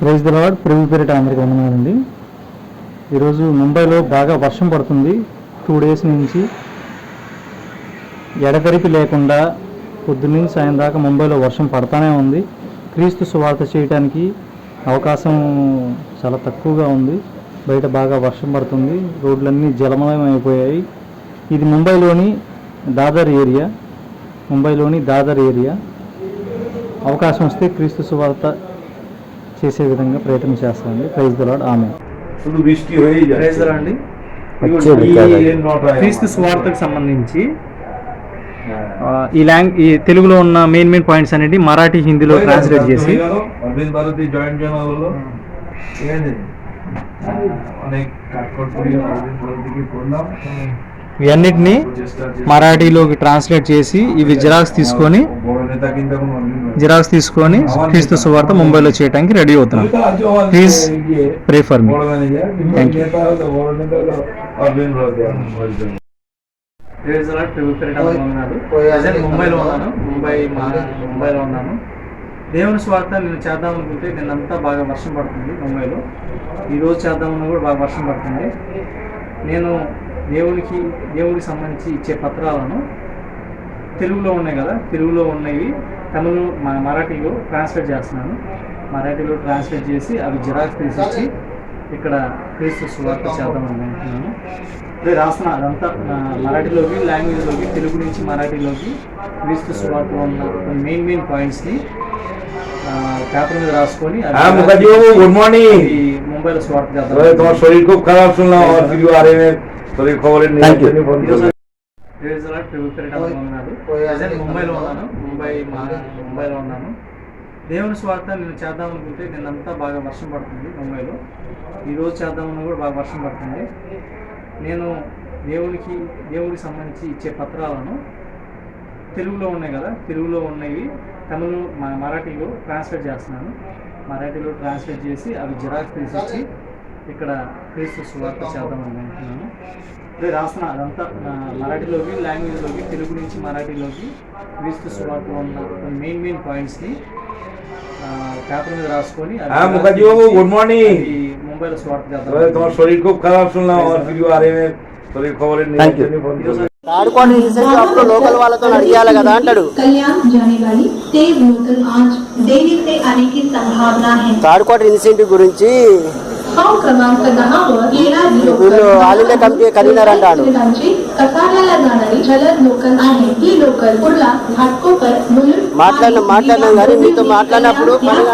Praise దిలవాడ్ lord. ప్రభు పేరిట అందరికి వందనాలండి. ఈరోజు ముంబైలో బాగా వర్షం పడుతుంది. టూ డేస్ నుంచి ఎడతెరిపి లేకుండా పొద్దున్నీ సాయం దాకా ముంబైలో వర్షం పడతానే ఉంది. క్రీస్తు సువార్త చేయడానికి అవకాశం చాలా తక్కువగా ఉంది. బయట బాగా వర్షం పడుతుంది. రోడ్లన్నీ జలమయం అయిపోయాయి ఇది ముంబైలోని దాదర్ ఏరియా. ముంబైలోని దాదర్ ఏరియా. అవకాశం వస్తే క్రీస్తు సువార్త చేసే విధంగా ప్రయత్నం చేస్తామండి ప్రైజ్ ద లార్డ్ ఆమె শুধু বৃষ্টি হয়েই যায় ప్రైజ్ ద అండి వచ్చే ఈ వికారం. క్రీస్తు సువార్తకు సంబంధించి ఆ, ఈ లాంగ్ ఈ తెలుగులో ఉన్న మెయిన్ మెయిన్ పాయింట్స్ అనేవి మరాఠీ హిందీలో ట్రాన్స్లేట్ చేసి অরবিন্দ ভারতী জয়েন্ট চ্যানেল হলো ঠিক আছে অনেক কাঠখড় করিয়ে অরবিন্দ ভারতীকে করলাম ఇవన్నిటిని మరాఠీలోకి ట్రాన్స్లేట్ చేసి ఇవి జిరాక్స్ తీసుకొని జిరాక్స్ తీసుకొని క్రీస్తు సువార్త ముంబైలో చేయడానికి రెడీ అవుతున్నాం. Please pray for me thank you ముంబైలో ఉన్నాను. ముంబై ముంబైలో ఉన్నాను. దేవుని స్వార్థ నేను చేద్దాం అనుకుంటే నిన్నంతా బాగా వర్షం పడుతుంది ముంబైలో. ఈరోజు చేద్దామన్నా కూడా బాగా వర్షం పడుతుంది. నేను దేవునికి దేవుడికి సంబంధించి ఇచ్చే పత్రాలను తెలుగులో ఉన్నాయి కదా తెలుగులో ఉన్నవి తమిళ మన మరాఠీలో ట్రాన్స్లేట్ చేస్తున్నాను. మరాఠీలో ట్రాన్స్లేట్ చేసి అవి జిరాక్స్ తీసుకొచ్చి ఇక్కడ క్రీస్తు స్వార్త చేద్దామని అనుకుంటున్నాను. అదే రాసిన అదంతా మరాఠీలోకి లాంగ్వేజ్లోకి తెలుగు నుంచి మరాఠీలోకి క్రీస్తు స్వార్త ఉన్న మెయిన్ మెయిన్ పాయింట్స్ని పేపర్ మీద రాసుకొని గుడ్ మార్నింగ్. ముంబైలో స్వార్త చేద్దాం. ముంబైలో ఉన్నాను. ముంబై ముంబైలో ఉన్నాను. దేవుని స్వార్థ నేను చేద్దాం అనుకుంటే నిన్నంతా బాగా వర్షం పడుతుంది ముంబైలో. ఈరోజు చేద్దామన్నా కూడా బాగా వర్షం పడుతుంది. నేను దేవునికి దేవుడికి సంబంధించి ఇచ్చే పత్రాలను తెలుగులో ఉన్నాయి కదా తెలుగులో ఉన్నవి తమిళ మరాఠీలో ట్రాన్స్లేట్ చేస్తున్నాను. మరాఠీలో ట్రాన్స్లేట్ చేసి అవి జిరాక్స్ తీసుకొచ్చి ఇక్కడ క్రీస్తు సువార్త చేద్దాం అని అనుకున్నాను అదే రాసిన అదంతా మరాఠీలోకి లాంగ్వేజ్లోకి తెలుగు నుంచి మరాఠీలోకి క్రీస్తు సువార్త ఉన్న మెయిన్ మెయిన్ పాయింట్స్ని పేపర్ మీద రాసుకొని గుడ్ మార్నింగ్ ముంబైలో సువార్త చేద్దాం లోకల్ వాళ్ళతో కదా అంటాడు. తాడుకోట గురించి వీళ్ళు ఆలుల కమిటీ కన్వీనర్ అంటాడు మాట్లాడిన మాట్లాడినా మీతో మాట్లాడినప్పుడు పని